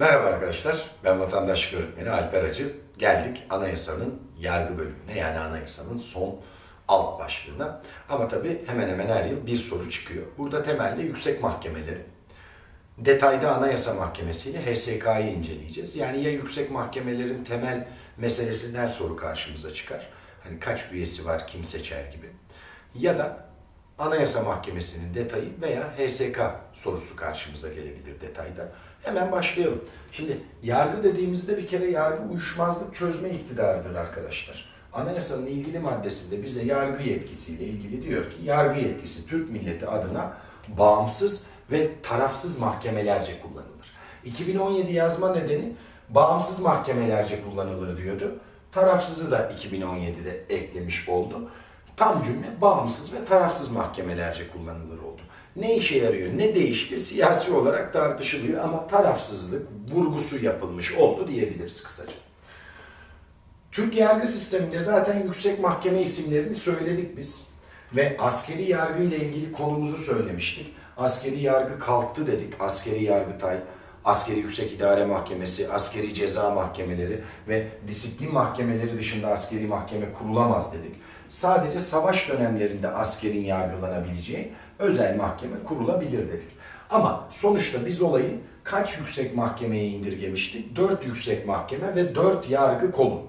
Merhaba arkadaşlar, ben vatandaşlık öğretmeni Alper Acı. Geldik anayasanın yargı bölümüne yani anayasanın son alt başlığına. Ama tabii hemen hemen her yıl bir soru çıkıyor. Burada temelde yüksek mahkemeleri, detayda Anayasa Mahkemesi ile HSK'yı inceleyeceğiz. Yani ya yüksek mahkemelerin temel meselesinde her soru karşımıza çıkar. Hani kaç üyesi var, kim seçer gibi. Ya da Anayasa Mahkemesi'nin detayı veya HSK sorusu karşımıza gelebilir detayda. Hemen başlayalım. Şimdi yargı dediğimizde bir kere yargı uyuşmazlık çözme iktidarıdır arkadaşlar. Anayasanın ilgili maddesinde bize yargı yetkisiyle ilgili diyor ki yargı yetkisi Türk milleti adına bağımsız ve tarafsız mahkemelerce kullanılır. 2017 yazma nedeni bağımsız mahkemelerce kullanılır diyordu. Tarafsızı da 2017'de eklemiş oldu. Tam cümle bağımsız ve tarafsız mahkemelerce kullanılır oldu. Ne işe yarıyor, ne değişti siyasi olarak tartışılıyor ama tarafsızlık vurgusu yapılmış oldu diyebiliriz kısaca. Türk yargı sisteminde zaten yüksek mahkeme isimlerini söyledik biz. Ve askeri yargı ile ilgili konumuzu söylemiştik. Askeri yargı kalktı dedik. Askeri yargıtay, askeri yüksek idare mahkemesi, askeri ceza mahkemeleri ve disiplin mahkemeleri dışında askeri mahkeme kurulamaz dedik. Sadece savaş dönemlerinde askerin yargılanabileceği özel mahkeme kurulabilir dedik. Ama sonuçta biz olayı kaç yüksek mahkemeye indirgemiştik? 4 yüksek mahkeme ve 4 yargı kolu.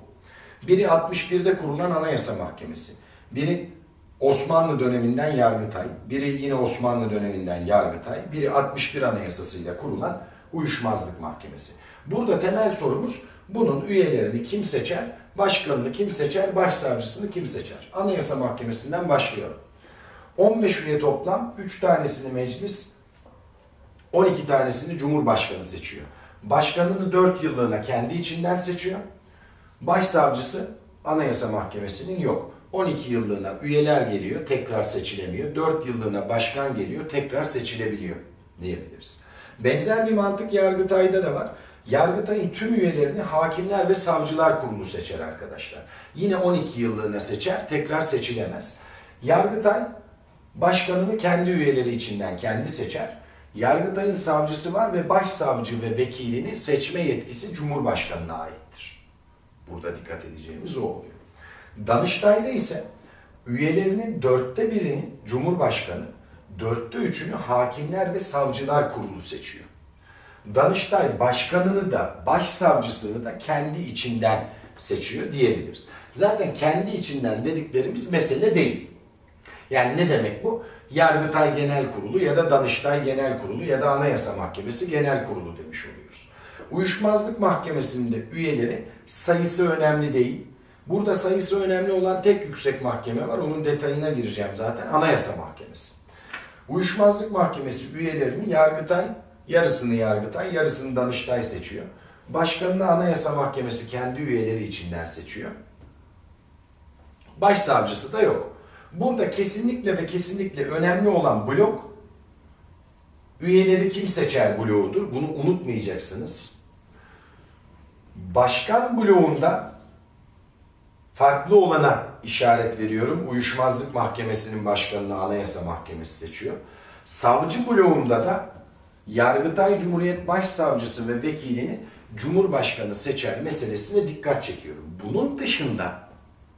Biri 61'de kurulan Anayasa Mahkemesi. Biri Osmanlı döneminden Yargıtay, biri yine Osmanlı döneminden Yargıtay, biri 61 Anayasasıyla kurulan Uyuşmazlık Mahkemesi. Burada temel sorumuz bunun üyelerini kim seçer, başkanını kim seçer, başsavcısını kim seçer? Anayasa Mahkemesi'nden başlayalım. 15 üye toplam, 3 tanesini meclis, 12 tanesini Cumhurbaşkanı seçiyor. Başkanını 4 yıllığına kendi içinden seçiyor. Başsavcısı Anayasa Mahkemesi'nin yok. 12 yıllığına üyeler geliyor, tekrar seçilemiyor. 4 yıllığına başkan geliyor, tekrar seçilebiliyor diyebiliriz. Benzer bir mantık Yargıtay'da da var. Yargıtay'ın tüm üyelerini Hakimler ve Savcılar Kurulu seçer arkadaşlar. Yine 12 yıllığına seçer, tekrar seçilemez. Yargıtay başkanını kendi üyeleri içinden kendi seçer. Yargıtay'ın savcısı var ve başsavcı ve vekilini seçme yetkisi Cumhurbaşkanı'na aittir. Burada dikkat edeceğimiz o oluyor. Danıştay'da ise üyelerinin dörtte birini Cumhurbaşkanı, dörtte üçünü Hakimler ve Savcılar Kurulu seçiyor. Danıştay başkanını da başsavcısını da kendi içinden seçiyor diyebiliriz. Zaten kendi içinden dediklerimiz mesele değil. Yani ne demek bu? Yargıtay Genel Kurulu ya da Danıştay Genel Kurulu ya da Anayasa Mahkemesi Genel Kurulu demiş oluyoruz. Uyuşmazlık Mahkemesi'nde üyeleri sayısı önemli değil. Burada sayısı önemli olan tek yüksek mahkeme var. Onun detayına gireceğim zaten. Anayasa Mahkemesi. Uyuşmazlık Mahkemesi üyelerini Yargıtay, yarısını Yargıtay, yarısını Danıştay seçiyor. Başkanını Anayasa Mahkemesi kendi üyeleri içinden seçiyor. Başsavcısı da yok. Burada kesinlikle ve kesinlikle önemli olan blok üyeleri kim seçer bloğudur. Bunu unutmayacaksınız. Başkan bloğunda farklı olana işaret veriyorum. Uyuşmazlık Mahkemesi'nin başkanını Anayasa Mahkemesi seçiyor. Savcı bloğunda da Yargıtay Cumhuriyet Başsavcısı ve vekilini Cumhurbaşkanı seçer meselesine dikkat çekiyorum. Bunun dışında,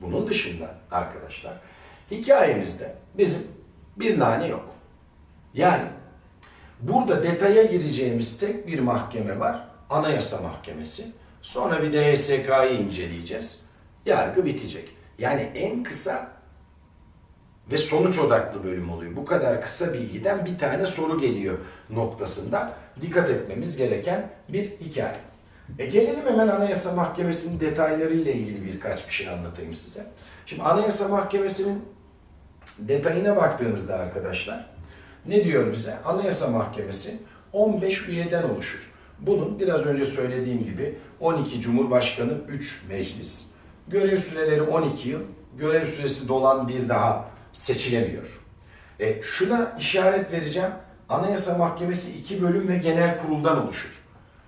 bunun dışında arkadaşlar hikayemizde bizim bir nane yok. Yani burada detaya gireceğimiz tek bir mahkeme var. Anayasa Mahkemesi. Sonra bir de inceleyeceğiz. Yargı bitecek. Yani en kısa ve sonuç odaklı bölüm oluyor. Bu kadar kısa bilgiden bir tane soru geliyor noktasında dikkat etmemiz gereken bir hikaye. E gelelim hemen Anayasa Mahkemesi'nin detayları ile ilgili birkaç bir şey anlatayım size. Şimdi Anayasa Mahkemesi'nin detayına baktığınızda arkadaşlar ne diyor bize? Anayasa Mahkemesi 15 üyeden oluşur. Bunun biraz önce söylediğim gibi 12 Cumhurbaşkanı, 3 meclis. Görev süreleri 12 yıl. Görev süresi dolan bir daha seçilemiyor. E, şuna işaret vereceğim. Anayasa Mahkemesi iki bölüm ve genel kuruldan oluşur.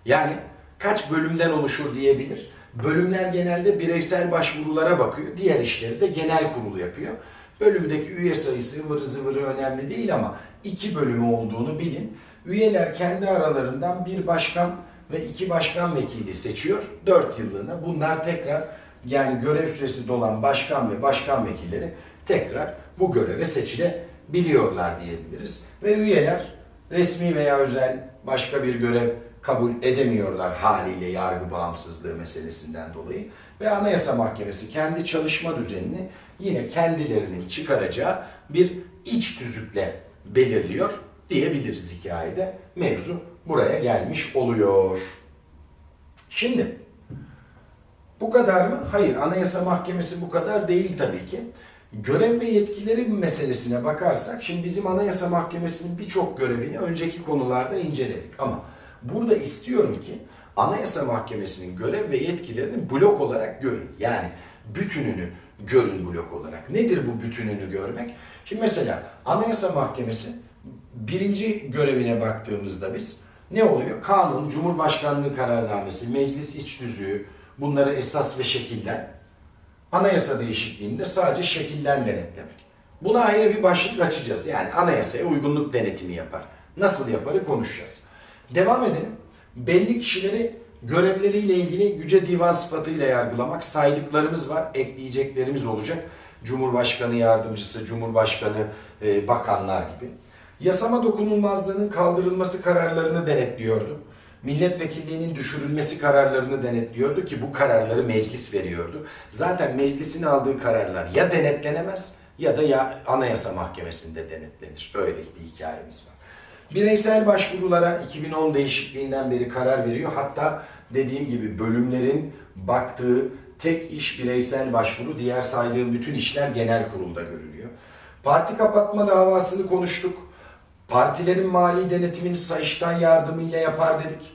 Yani kaç bölümden oluşur diyebilir. Bölümler genelde bireysel başvurulara bakıyor. Diğer işleri de genel kurulu yapıyor. Bölümdeki üye sayısı ıvırı zıvırı önemli değil ama iki bölümü olduğunu bilin. Üyeler kendi aralarından bir başkan ve iki başkan vekili seçiyor 4 yıllığına. Bunlar tekrar yani görev süresi dolan başkan ve başkan vekilleri tekrar bu göreve seçilebiliyorlar diyebiliriz. Ve üyeler resmi veya özel başka bir görev kabul edemiyorlar haliyle yargı bağımsızlığı meselesinden dolayı. Ve Anayasa Mahkemesi kendi çalışma düzenini yine kendilerinin çıkaracağı bir iç tüzükle belirliyor diyebiliriz hikayede. Mevzu buraya gelmiş oluyor. Şimdi bu kadar mı? Hayır. Anayasa Mahkemesi bu kadar değil tabii ki. Görev ve yetkileri meselesine bakarsak, şimdi bizim Anayasa Mahkemesi'nin birçok görevini önceki konularda inceledik. Ama burada istiyorum ki Anayasa Mahkemesi'nin görev ve yetkilerini blok olarak görün. Yani bütününü görün blok olarak. Nedir bu bütününü görmek? Şimdi mesela Anayasa Mahkemesi birinci görevine baktığımızda biz ne oluyor? Kanun, Cumhurbaşkanlığı kararnamesi, meclis iç tüzüğü bunları esas ve şekilden anayasa değişikliğinde sadece şekilden denetlemek. Buna ayrı bir başlık açacağız. Yani anayasaya uygunluk denetimi yapar. Nasıl yaparı konuşacağız. Devam edelim. Belli kişileri görevleriyle ilgili Yüce Divan sıfatıyla yargılamak saydıklarımız var. Ekleyeceklerimiz olacak. Cumhurbaşkanı yardımcısı, Cumhurbaşkanı, e, bakanlar gibi. Yasama dokunulmazlığının kaldırılması kararlarını denetliyordu. Milletvekilliğinin düşürülmesi kararlarını denetliyordu ki bu kararları meclis veriyordu. Zaten meclisin aldığı kararlar ya denetlenemez ya da ya Anayasa Mahkemesi'nde denetlenir. Öyle bir hikayemiz var. Bireysel başvurulara 2010 değişikliğinden beri karar veriyor. Hatta dediğim gibi bölümlerin baktığı tek iş bireysel başvuru, diğer saydığım bütün işler genel kurulda görülüyor. Parti kapatma davasını konuştuk. Partilerin mali denetimini Sayıştay yardımıyla yapar dedik.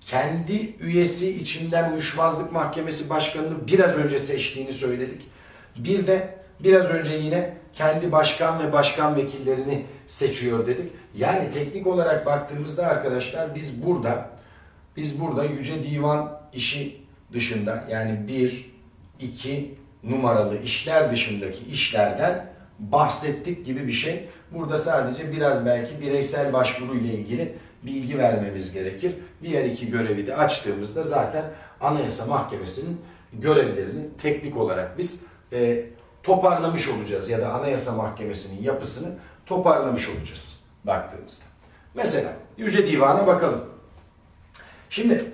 Kendi üyesi içinden uyuşmazlık mahkemesi başkanını biraz önce seçtiğini söyledik. Bir de biraz önce yine kendi başkan ve başkan vekillerini seçiyor dedik. Yani teknik olarak baktığımızda arkadaşlar biz burada biz burada Yüce Divan işi dışında yani bir, iki numaralı işler dışındaki işlerden bahsettik gibi bir şey. Burada sadece biraz belki bireysel başvuru ile ilgili bilgi vermemiz gerekir. Diğer iki görevi de açtığımızda zaten Anayasa Mahkemesi'nin görevlerini teknik olarak biz e, toparlamış olacağız ya da Anayasa Mahkemesi'nin yapısını toparlamış olacağız baktığımızda. Mesela Yüce Divan'a bakalım. Şimdi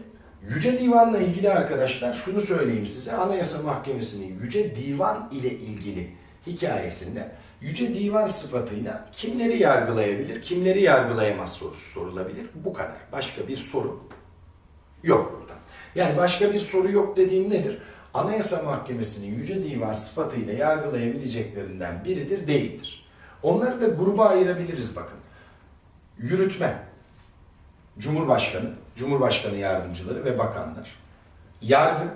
Yüce Divan'la ilgili arkadaşlar şunu söyleyeyim size. Anayasa Mahkemesi'nin Yüce Divan ile ilgili hikayesinde Yüce Divan sıfatıyla kimleri yargılayabilir, kimleri yargılayamaz sorusu sorulabilir. Bu kadar. Başka bir soru yok burada. Yani başka bir soru yok dediğim nedir? Anayasa Mahkemesi'nin Yüce Divan sıfatıyla yargılayabileceklerinden biridir, değildir. Onları da gruba ayırabiliriz bakın. Yürütme, Cumhurbaşkanı, Cumhurbaşkanı yardımcıları ve bakanlar. Yargı,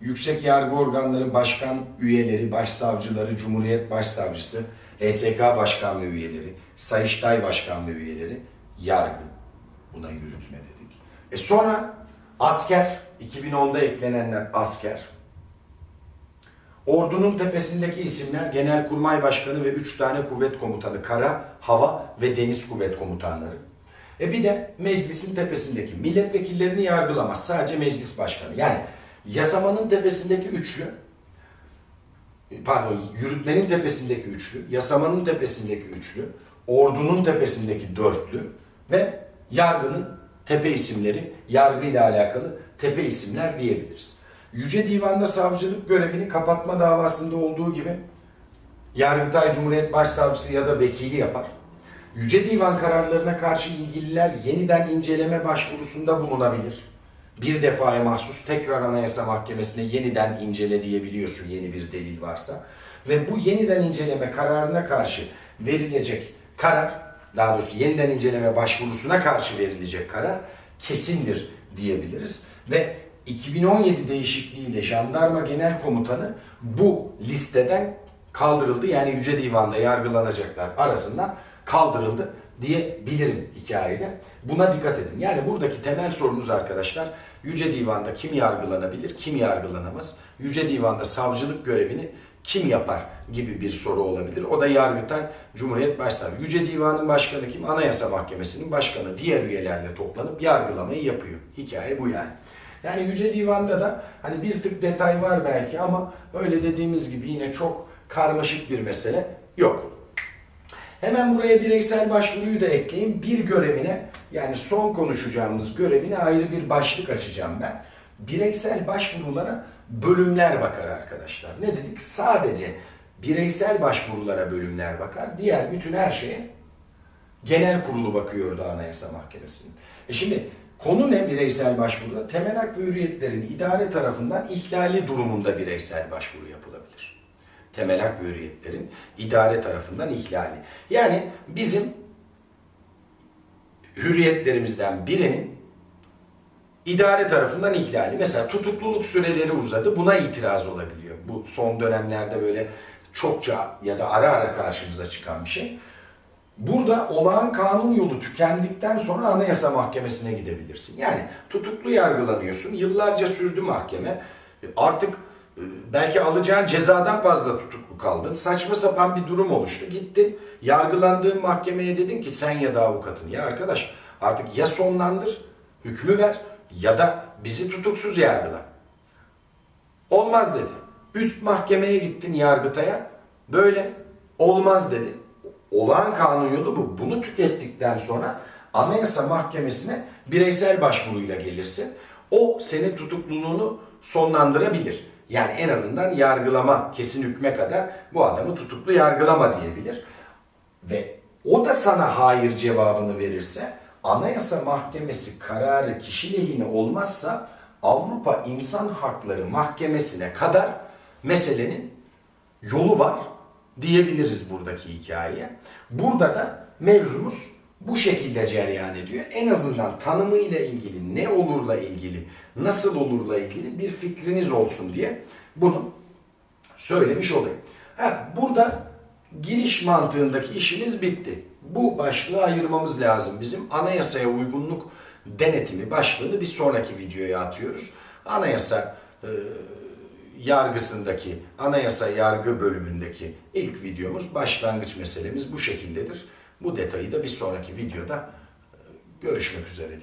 yüksek yargı organları, başkan üyeleri, başsavcıları, Cumhuriyet Başsavcısı, HSK Başkan ve üyeleri, Sayıştay Başkan ve üyeleri, yargı. Buna yürütme dedik. E sonra asker, 2010'da eklenenler asker. Ordunun tepesindeki isimler Genelkurmay Başkanı ve 3 tane kuvvet komutanı, kara, hava ve deniz kuvvet komutanları. E bir de meclisin tepesindeki milletvekillerini yargılamaz. Sadece meclis başkanı. Yani yasamanın tepesindeki üçlü, pardon yürütmenin tepesindeki üçlü, yasamanın tepesindeki üçlü, ordunun tepesindeki dörtlü ve yargının tepe isimleri, yargıyla alakalı tepe isimler diyebiliriz. Yüce Divan'da savcılık görevini kapatma davasında olduğu gibi Yargıtay Cumhuriyet Başsavcısı ya da vekili yapar. Yüce Divan kararlarına karşı ilgililer yeniden inceleme başvurusunda bulunabilir. Bir defaya mahsus tekrar Anayasa Mahkemesi'ne yeniden incele diyebiliyorsun yeni bir delil varsa. Ve bu yeniden inceleme kararına karşı verilecek karar, daha doğrusu yeniden inceleme başvurusuna karşı verilecek karar kesindir diyebiliriz. Ve 2017 değişikliğiyle Jandarma Genel Komutanı bu listeden kaldırıldı. Yani Yüce Divan'da yargılanacaklar arasından kaldırıldı diyebilirim hikayede. Buna dikkat edin. Yani buradaki temel sorunuz arkadaşlar Yüce Divan'da kim yargılanabilir, kim yargılanamaz? Yüce Divan'da savcılık görevini kim yapar gibi bir soru olabilir. O da Yargıtay Cumhuriyet Başsavcısı. Yüce Divan'ın başkanı kim? Anayasa Mahkemesi'nin başkanı. Diğer üyelerle toplanıp yargılamayı yapıyor. Hikaye bu yani. Yani Yüce Divan'da da hani bir tık detay var belki ama öyle dediğimiz gibi yine çok karmaşık bir mesele yok. Hemen buraya bireysel başvuruyu da ekleyeyim. Bir görevine yani son konuşacağımız görevine ayrı bir başlık açacağım ben. Bireysel başvurulara bölümler bakar arkadaşlar. Ne dedik? Sadece bireysel başvurulara bölümler bakar. Diğer bütün her şeye genel kurulu bakıyordu Anayasa Mahkemesi'nin. E şimdi konu ne bireysel başvuruda? Temel hak ve hürriyetlerin idare tarafından ihlali durumunda bireysel başvuru yapılabilir. Temel hak ve hürriyetlerin idare tarafından ihlali. Yani bizim hürriyetlerimizden birinin idare tarafından ihlali. Mesela tutukluluk süreleri uzadı. Buna itiraz olabiliyor. Bu son dönemlerde böyle çokça ya da ara ara karşımıza çıkan bir şey. Burada olağan kanun yolu tükendikten sonra Anayasa Mahkemesi'ne gidebilirsin. Yani tutuklu yargılanıyorsun. Yıllarca sürdü mahkeme. E, Artık belki alacağın cezadan fazla tutuklu kaldın. Saçma sapan bir durum oluştu. Gittin yargılandığın mahkemeye dedin ki sen ya da avukatın. Ya arkadaş artık ya sonlandır, hükmü ver ya da bizi tutuksuz yargıla. Olmaz dedi. Üst mahkemeye gittin Yargıtay'a. Böyle olmaz dedi. Olağan kanun yolu bu. Bunu tükettikten sonra Anayasa Mahkemesi'ne bireysel başvuruyla gelirsin. O senin tutukluluğunu sonlandırabilir. Yani en azından yargılama, kesin hükme kadar bu adamı tutuklu yargılama diyebilir. Ve o da sana hayır cevabını verirse Anayasa Mahkemesi kararı kişi lehine olmazsa Avrupa İnsan Hakları Mahkemesi'ne kadar meselenin yolu var diyebiliriz buradaki hikayeye. Burada da mevzumuz bu şekilde cereyan ediyor. En azından tanımıyla ilgili, ne olurla ilgili, nasıl olurla ilgili bir fikriniz olsun diye bunu söylemiş olayım. Ha, burada giriş mantığındaki işimiz bitti. Bu başlığı ayırmamız lazım. Bizim anayasaya uygunluk denetimi başlığını bir sonraki videoya atıyoruz. Anayasa e, yargısındaki, anayasa yargı bölümündeki ilk videomuz, başlangıç meselemiz bu şekildedir. Bu detayı da bir sonraki videoda e, görüşmek üzere.